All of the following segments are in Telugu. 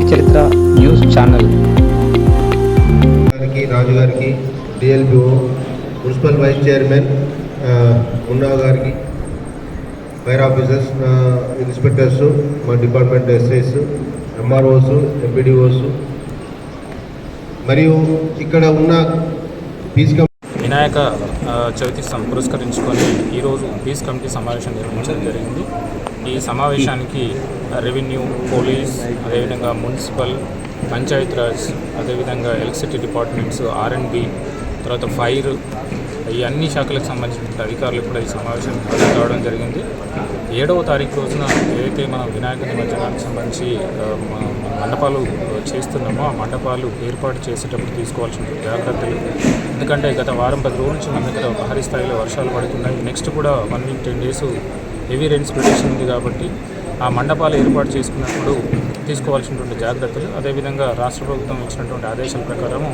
నేటి చరిత్ర న్యూస్ ఛానల్. గారికి రాజు గారికి డిఎల్బిఓ మున్సిపల్ వైస్ చైర్మన్ ఉన్నా గారికి ఫైర్ ఆఫీసర్స్ ఇన్స్పెక్టర్స్ మా డిపార్ట్మెంట్ ఎస్ఐస్ ఎంఆర్ఓస్ ఎంపీడీఓస్. మరియు ఇక్కడ ఉన్న పీస్ వినాయక చవితి సం పురస్కరించుకొని ఈరోజు పీస్ కమిటీ సమావేశం నిర్వహించడం జరిగింది. ఈ సమావేశానికి రెవెన్యూ పోలీస్ అదేవిధంగా మున్సిపల్ పంచాయత్ రాజ్ అదేవిధంగా ఎలక్ట్రిసిటీ డిపార్ట్మెంట్స్ ఆర్ఎండ్బి తర్వాత ఫైర్ ఈ అన్ని శాఖలకు సంబంధించిన అధికారులు కూడా ఈ సమావేశానికి హాజరు కావడం జరిగింది. ఏడవ తారీఖు రోజున ఏదైతే మనం వినాయక నిమజ్జనానికి సంబంధించి మండపాలు చేస్తున్నామో ఆ మండపాలు ఏర్పాటు చేసేటప్పుడు తీసుకోవాల్సిన జాగ్రత్తలు. ఎందుకంటే గత వారం పది రోజుల నుంచి మన దగ్గర భారీ స్థాయిలో వర్షాలు పడుతున్నాయి. నెక్స్ట్ కూడా one week ten days heavy rains prediction ఉంది కాబట్టి ఆ మండపాలు ఏర్పాటు చేసుకున్నప్పుడు తీసుకోవాల్సినటువంటి జాగ్రత్తలు అదేవిధంగా రాష్ట్ర ప్రభుత్వం ఇచ్చినటువంటి ఆదేశాల ప్రకారము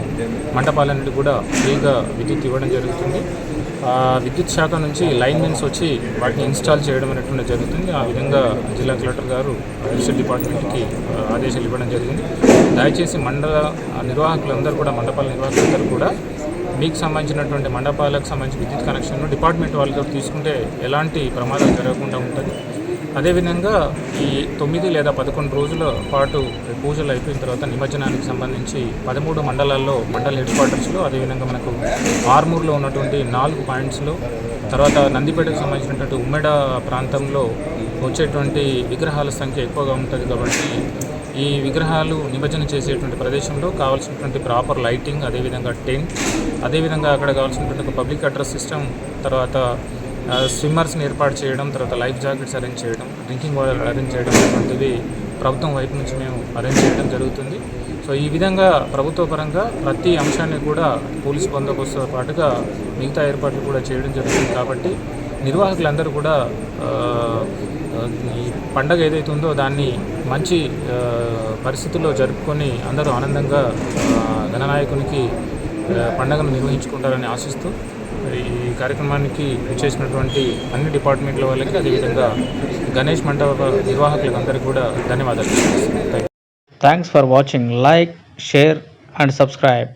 మండపాలన్నిటి కూడా ఫ్రీగా విద్యుత్ ఇవ్వడం జరుగుతుంది. ఆ విద్యుత్ శాఖ నుంచి లైన్ మెన్స్ వచ్చి వాటిని ఇన్స్టాల్ చేయడం అనేటువంటి జరుగుతుంది. ఆ విధంగా జిల్లా కలెక్టర్ గారు ఎలక్ట్రిసిటీ డిపార్ట్మెంట్కి ఆదేశాలు ఇవ్వడం జరిగింది. దయచేసి మండల నిర్వాహకులందరూ కూడా మండపాల నిర్వాహకులందరూ కూడా మీకు సంబంధించినటువంటి మండపాలకు సంబంధించి విద్యుత్ కనెక్షన్ డిపార్ట్మెంట్ వాళ్ళతో తీసుకుంటే ఎలాంటి ప్రమాదం జరగకుండా ఉంటుంది. అదేవిధంగా ఈ తొమ్మిది లేదా పదకొండు రోజుల పాటు పూజలు అయిపోయిన తర్వాత నిమజ్జనానికి సంబంధించి పదమూడు మండలాల్లో మండల హెడ్ క్వార్టర్స్లో అదేవిధంగా మనకు ఆర్మూర్లో ఉన్నటువంటి నాలుగు పాయింట్స్లో తర్వాత నందిపేటకు సంబంధించినటువంటి ఉమ్మెడ ప్రాంతంలో వచ్చేటువంటి విగ్రహాల సంఖ్య ఎక్కువగా ఉంటుంది కాబట్టి ఈ విగ్రహాలు నిమజ్జనం చేసేటువంటి ప్రదేశంలో కావాల్సినటువంటి ప్రాపర్ లైటింగ్ అదేవిధంగా టెంట్ అదేవిధంగా అక్కడ కావాల్సినటువంటి ఒక పబ్లిక్ అడ్రస్ సిస్టమ్ తర్వాత స్విమ్మర్స్ని ఏర్పాటు చేయడం తర్వాత లైఫ్ జాకెట్స్ అరేంజ్ చేయడం డ్రింకింగ్ వాటర్ అరేంజ్ చేయడం వంటివి ప్రభుత్వం వైపు నుంచి మేము అరేంజ్ చేయడం జరుగుతుంది. సో ఈ విధంగా ప్రభుత్వ పరంగా ప్రతి అంశాన్ని కూడా పోలీసు బందోబస్తుతో పాటుగా మిగతా ఏర్పాట్లు కూడా చేయడం జరుగుతుంది. కాబట్టి నిర్వాహకులందరూ కూడా ఈ పండగ ఏదైతే ఉందో దాన్ని మంచి పరిస్థితుల్లో జరుపుకొని అందరూ ఆనందంగా ఆ, గణనాయకునికి పండగను నిర్వహించుకుంటారని ఆశిస్తూ ఈ కార్యక్రమానికి చేసినటువంటి అన్ని డిపార్ట్మెంట్ల వాళ్ళకి అదేవిధంగా గణేష్ మండప నిర్వాహకులకు అందరికీ కూడా ధన్యవాదాలు thanks for watching like share and subscribe.